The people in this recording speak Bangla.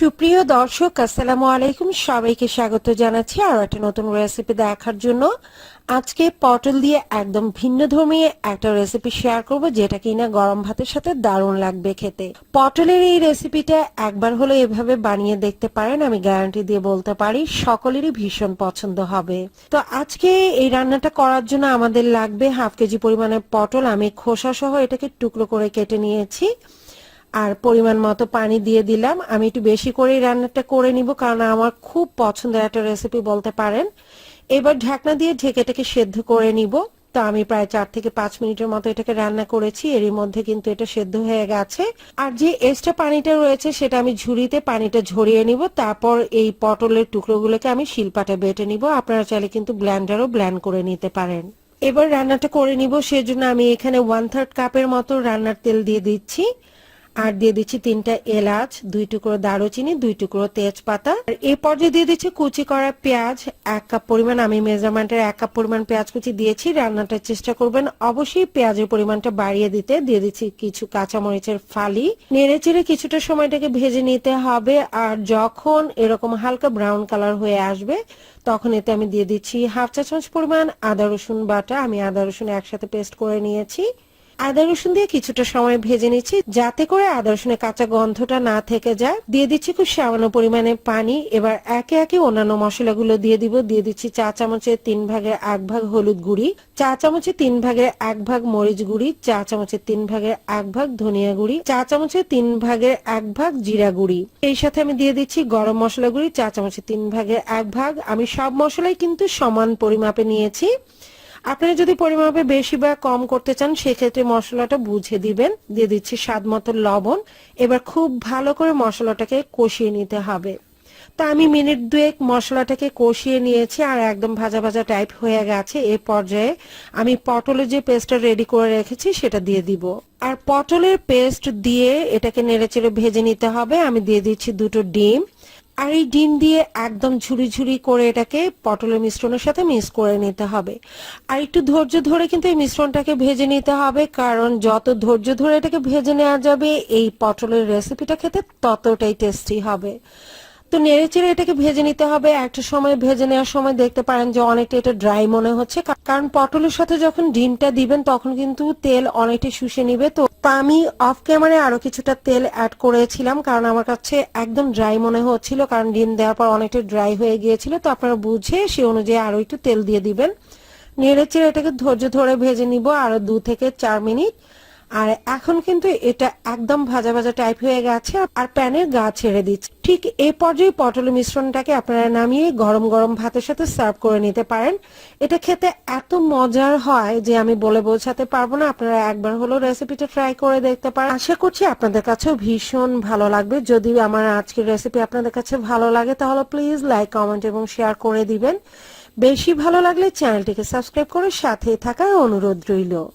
সুপ্রিয় দর্শক, আসসালামু আলাইকুম। সবাইকে স্বাগত জানাচ্ছি আর একটা নতুন রেসিপি দেখার জন্য। আজকে পটল দিয়ে একদম ভিন্ন ধর্মী একটা রেসিপি শেয়ার করব, যেটা কিনা গরম ভাতের সাথে দারুণ লাগবে খেতে। পটলের এই রেসিপিটা একবার হলো এভাবে বানিয়ে দেখতে পারেন, আমি গ্যারান্টি দিয়ে বলতে পারি, সকলেরই ভীষণ পছন্দ হবে। তো আজকে এই রান্নাটা করার জন্য আমাদের লাগবে হাফ কেজি পরিমাণের পটল। আমি খোসা সহ এটাকে টুকরো করে কেটে নিয়েছি। আর পরিমাণ মতো পানি দিয়ে দিলাম। আমি একটু বেশি করেই রান্নাটা করে নিব, কারণ আমার খুব পছন্দের একটা রেসিপি বলতে পারেন। এবার ঢাকনা দিয়ে ঢেকে এটাকে সেদ্ধ করে নিব। তো আমি প্রায় চার থেকে পাঁচ মিনিটের মতো এটাকে রান্না করেছি। এরই মধ্যে কিন্তু এটা সেদ্ধ হয়ে গেছে। আর যে এক্সট্রা পানিটা রয়েছে, সেটা আমি ঝুড়িতে পানিটা ঝরিয়ে নিব। তারপর এই পটলের টুকরোগুলোকে আমি শিলপাটা বেটে নিব। আপনারা চাইলে কিন্তু ব্ল্যান্ডারও ব্ল্যান্ড করে নিতে পারেন। এবার রান্নাটা করে নিব। সেজন্য আমি এখানে ওয়ান থার্ড কাপের মতো রান্নার তেল দিয়ে দিচ্ছি। আর দিয়ে দিচ্ছি তিনটা এলাচ, দুই টুকরো দারুচিনি, দুই টুকরো তেজপাতা। আর এই পর্যায়ে দিয়ে দিচ্ছি কুচি করা পেঁয়াজ, এক কাপ পরিমাণ, আমি মেজারমেন্টের এক কাপ পরিমাণ পেঁয়াজ কুচি দিয়েছি রান্নাটার চেষ্টা করবেন অবশ্যই পেঁয়াজের পরিমাণটা বাড়িয়ে দিতে। দিয়ে দিচ্ছি কিছু কাঁচামরিচের ফালি। নেড়ে চেড়ে কিছুটা সময়টাকে ভেজে নিতে হবে, আর যখন এরকম হালকা ব্রাউন কালার হয়ে আসবে, তখন এতে আমি দিয়ে দিচ্ছি হাফ চা চামচ পরিমাণ আদা রসুন বাটা। আমি আদা রসুন একসাথে পেস্ট করে নিয়েছি। আদা রসুন দিয়ে কিছুটা সময় ভেজে নিচ্ছি। যাতে করে আদা রসুনের কাঁচা গন্ধটা না থেকে যায়। দিয়ে দিচ্ছি খুব সামান্য পরিমাণে পানি। এবার একে একে অন্যান্য মশলাগুলো দিয়ে দিব। দিয়ে দিচ্ছি চা চামচের তিন ভাগের এক ভাগ হলুদ গুঁড়ি, চা চামচের তিন ভাগের এক ভাগ মরিচ গুঁড়ি, চা চামচের তিন ভাগের এক ভাগ ধনিয়া গুঁড়ি, চা চামচের তিন ভাগের এক ভাগ জিরা গুঁড়ি। এই সাথে আমি দিয়ে দিচ্ছি গরম মশলা গুঁড়ি, চা চামচের তিন ভাগের এক ভাগ। আমি সব মশলাই কিন্তু সমান পরিমাপে নিয়েছি। আপনারা যদি পরিমাপে বেশি বা কম করতে চান, সেক্ষেত্রে মশলাটা বুঝে দিবেন। দিয়ে দিচ্ছি স্বাদ মতো লবণ। এবার খুব ভালো করে মশলাটাকে কষিয়ে নিতে হবে। তা আমি মিনিট দুয়েক মশলাটাকে কষিয়ে নিয়েছি আর একদম ভাজা ভাজা টাইপ হয়ে গেছে। এ পর্যায়ে আমি পটলের যে পেস্টটা রেডি করে রেখেছি, সেটা দিয়ে দিব। আর পটলের পেস্ট দিয়ে এটাকে নেড়েচেড়ে ভেজে নিতে হবে। আমি দিয়ে দিচ্ছি দুটো ডিম। আর এই ডিম দিয়ে একদম ঝুড়ি ঝুড়ি করে এটাকে পটলের মিশ্রণের সাথে মিক্স করে নিতে হবে। আর একটু ধৈর্য ধরে কিন্তু এই মিশ্রণটাকে ভেজে নিতে হবে, কারণ যত ধৈর্য ধরে এটাকে ভেজে নেওয়া যাবে, এই পটলের রেসিপিটা খেতে ততটাই টেস্টি হবে। তো নেড়ে চেড়ে এটাকে ভেজে নিতে হবে। একটা সময় ভেজে নেওয়ার সময় দেখতে পারেন যে অনেকটা এটা ড্রাই মনে হচ্ছে। কারণ পটলের সাথে যখন ডিমটা দিবেন, তখন কিন্তু তেল অনেকটা শুষে নিবে। তো আমি অফ ক্যামেরায় আরও কিছুটা তেল অ্যাড করেছিলাম, কারণ আমার কাছে একদম ড্রাই মনে হচ্ছিল, কারণ ডিম দেওয়ার পর অনেকটা ড্রাই হয়ে গিয়েছিল। তো আপনারা বুঝে সে অনুযায়ী আরও একটু তেল দিয়ে দিবেন। নেড়ে চেড়ে এটাকে ধৈর্য ধরে ভেজে নিব আরও দু থেকে চার মিনিট। আর এখন কিন্তু এটা একদম ভাজা ভাজা টাইপ হয়ে গেছে আর প্যানের গা ছেড়ে দিচ্ছে। ঠিক এই পর্যায়ে পটলের মিশ্রণটাকে আপনারা নামিয়ে গরম গরম ভাতের সাথে সার্ভ করে নিতে পারেন। এটা খেতে এত মজার হয় যে আমি বলে বোঝাতে পারব না, আপনারা একবার হলো রেসিপিটা ট্রাই করে দেখতে পারেন। আশা করছি আপনাদের কাছেও ভীষণ ভালো লাগবে। যদি আমার আজকের রেসিপি আপনাদের কাছে ভালো লাগে, তাহলে প্লিজ লাইক কমেন্ট এবং শেয়ার করে দিবেন। বেশি ভালো লাগলে চ্যানেলটিকে সাবস্ক্রাইব করে সাথে থাকার অনুরোধ রইল।